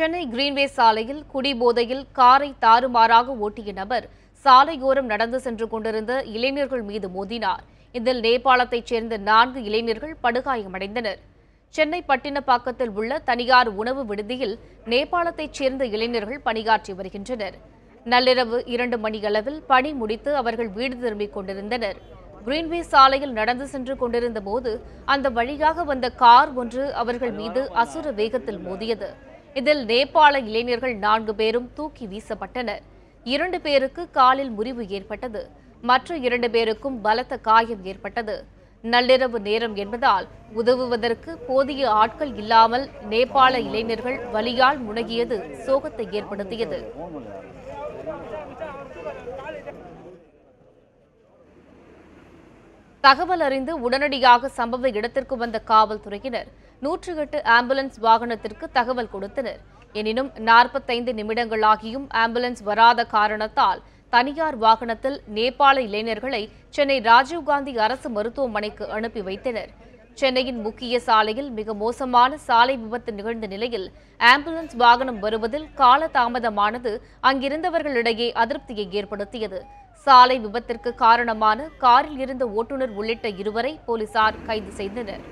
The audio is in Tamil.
சென்னை கிரீன்வே சாலையில் குடிபோதையில் காரை தாறுமாறாக ஓட்டிய நபர் சாலையோரம் நடந்து சென்று கொண்டிருந்த இளைஞர்கள் மீது மோதினார். இதில் நேபாளத்தைச் சேர்ந்த நான்கு இளைஞர்கள் படுகாயமடைந்தனர். சென்னை பட்டினப்பாக்கத்தில் உள்ள தனியார் உணவு விடுதியில் நேபாளத்தைச் சேர்ந்த இளைஞர்கள் பணியாற்றி வருகின்றனர். நள்ளிரவு இரண்டு மணியளவில் பணி முடித்து அவர்கள் வீடு திரும்பிக் கொண்டிருந்தனர். கிரீன்வே சாலையில் நடந்து சென்று கொண்டிருந்த போது அந்த வழியாக வந்த கார் ஒன்று அவர்கள் மீது அசுர வேகத்தில் மோதியது. இதில் நேபாள இளைஞர்கள் நான்கு பேரும் தூக்கி வீசப்பட்டனர். இரண்டு பேருக்கு காலில் முறிவு ஏற்பட்டது. மற்ற இரண்டு பேருக்கும் பலத்த காயம் ஏற்பட்டது. நள்ளிரவு நேரம் என்பதால் உதவுவதற்கு போதிய ஆட்கள் இல்லாமல் நேபாள இளைஞர்கள் வலியால் முனகியது சோகத்தை ஏற்படுத்தியது. தகவல் அறிந்து உடனடியாக சம்பவ இடத்திற்கு வந்த காவல்துறையினர் நூற்று எட்டு ஆம்புலன்ஸ் வாகனத்திற்கு தகவல் கொடுத்தனர். எனினும் நாற்பத்தைந்து நிமிடங்களாகியும் ஆம்புலன்ஸ் வராத காரணத்தால் தனியார் வாகனத்தில் நேபாள இளைஞர்களை சென்னை ராஜீவ்காந்தி அரசு மருத்துவமனைக்கு அனுப்பி வைத்தனர். சென்னையின் முக்கிய சாலையில் மிக மோசமான சாலை விபத்து நிகழ்ந்த நிலையில் ஆம்புலன்ஸ் வாகனம் வருவதில் காலதாமதமானது. அங்கிருந்தவர்களிடையே அதிருப்தியை ஏற்படுத்தியது. சாலை விபத்திற்கு காரணமான காரில் இருந்த ஓட்டுநர் உள்ளிட்ட இருவரை போலீசார் கைது செய்தனர்.